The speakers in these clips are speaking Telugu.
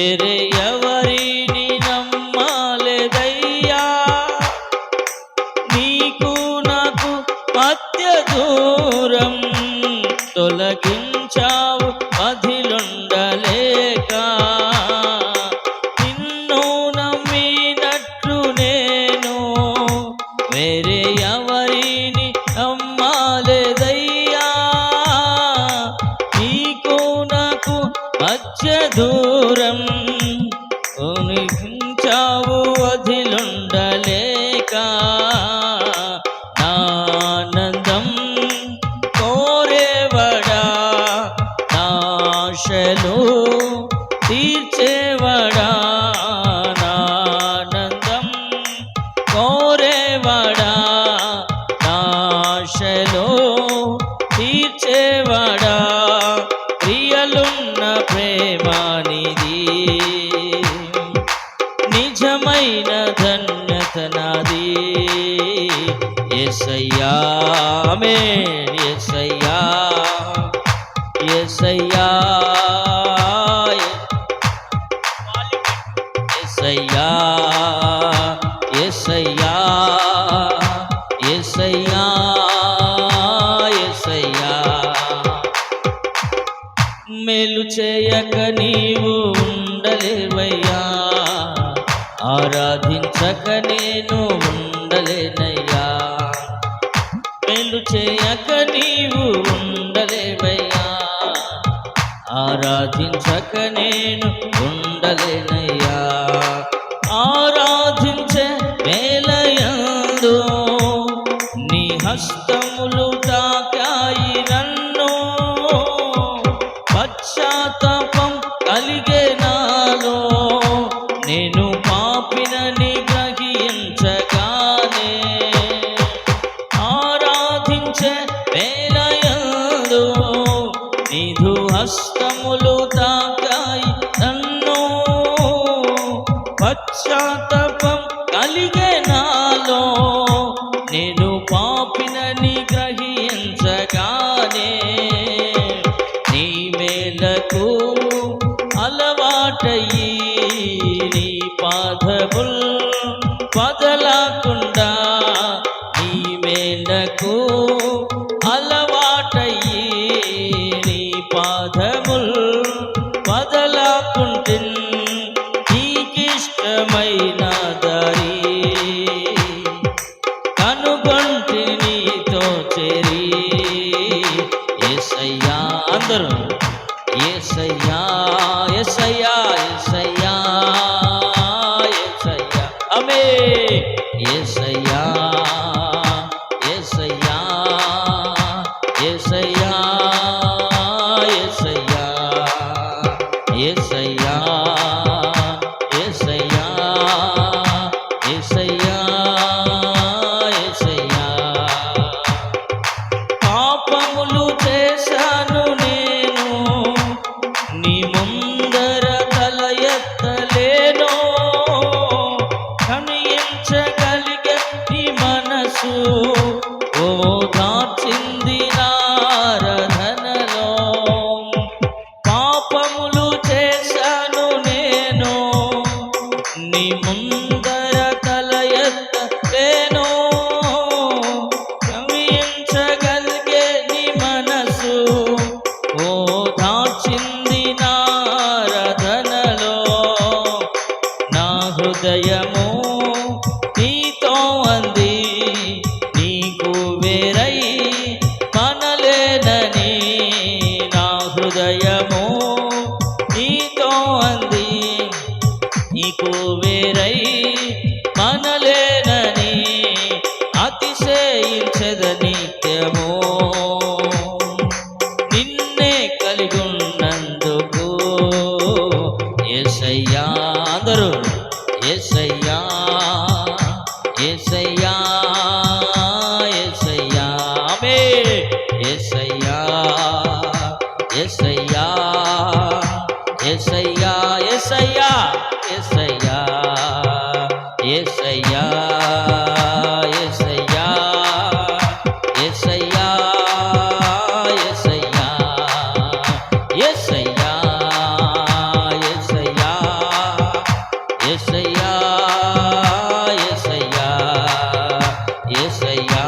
వేరే ఎవరిని నమ్మలేదయ్యా? నీకు నాకు మధ్య దూరం తొలగించావు మధిలుండలేక నిన్ను నమ్మినట్లు నేను వేరే ఎవరిని నమ్మలేదయ్యా? నీకు నాకు మధ్య దూరం ప్రేమానిది. నిజమైన ధన్యత నాది ఎసయ్యా మే ఎసయ్యా ఎసయ్యా ఎసయ్యా చేయక నీవు ఉండలేవయ్యా. ఆరాధించక నేను ఉండలేనయ్యా. మేలు చేయక నీవు ఉండలేవయ్యా. ఆరాధించక నేను ఉండలేనయ్యా. ఆరాధించే వేలయందు నీ హస్తములు హస్తములు తాకాయి నన్ను. పశ్చాత్తాపం కలిగే నాలో నేను పాపినని గ్రహించగానే నీ మేలకు અમે યસ నీకు వేరై మనలేనని అతిశయించద నిత్యము. నిన్నే కలిగున్నందుకు ఎసయ్యా అందరూ ఎసయ్య ఎసయ్యా ఎసయ్యా ఎసయ్యా ఎసయ్యా ఎసయ్యా ఎసయ్యా ఎసయ్యా ఎసయ్యా ఎసయ్యా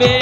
మే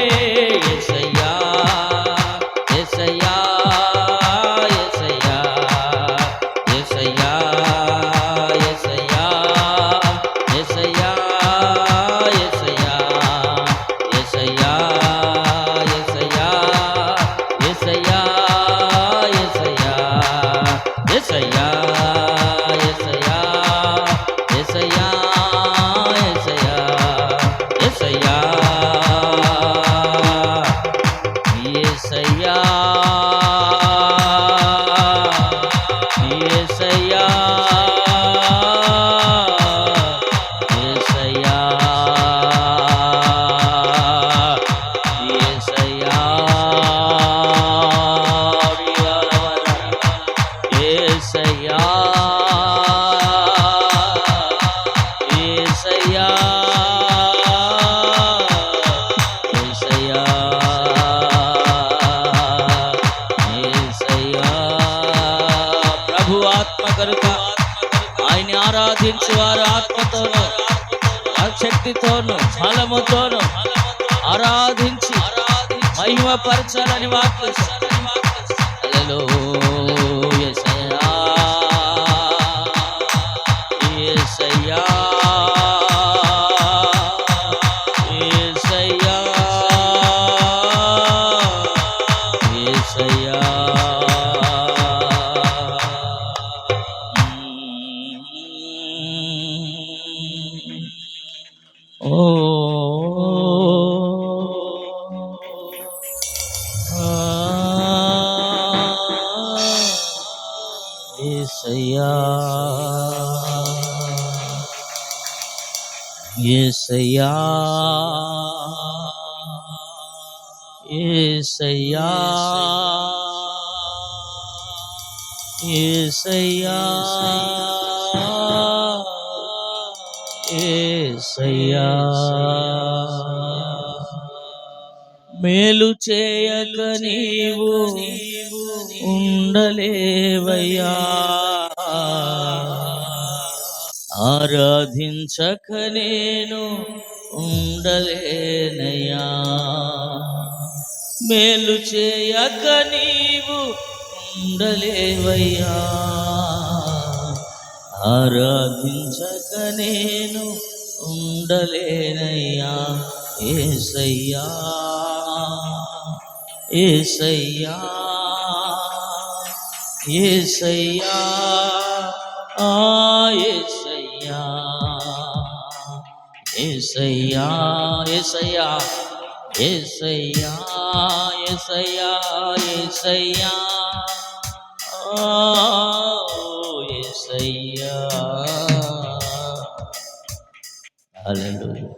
ఆత్మతోను శక్తితోను ఫలముతోను ఆరాధించి మహిమపరచాలని వాక్యం ఏసయ్యా ఏసయ్యా ఏసయ్యా ఏసయ్యా ఏసయ్యా మేలు చేయక నీవు ఉండలేవయ్యా. ఆరాధించక నేను ఉండలేనయ్యా. మేలు చేయక నీవు ఉండలేవయ్యా. ఆరాధించక నేను ఉండలేనయ్యా. ఏసయ్యా ఏసయ్యా ఏసయ్యా. ఆ ఏస ఏసయ్యా ఏసయ్యా ఏసయ్యా ఏసయ్యా ఏసయ్యా. ఆ ఏసయ్యా. హల్లెలూయా.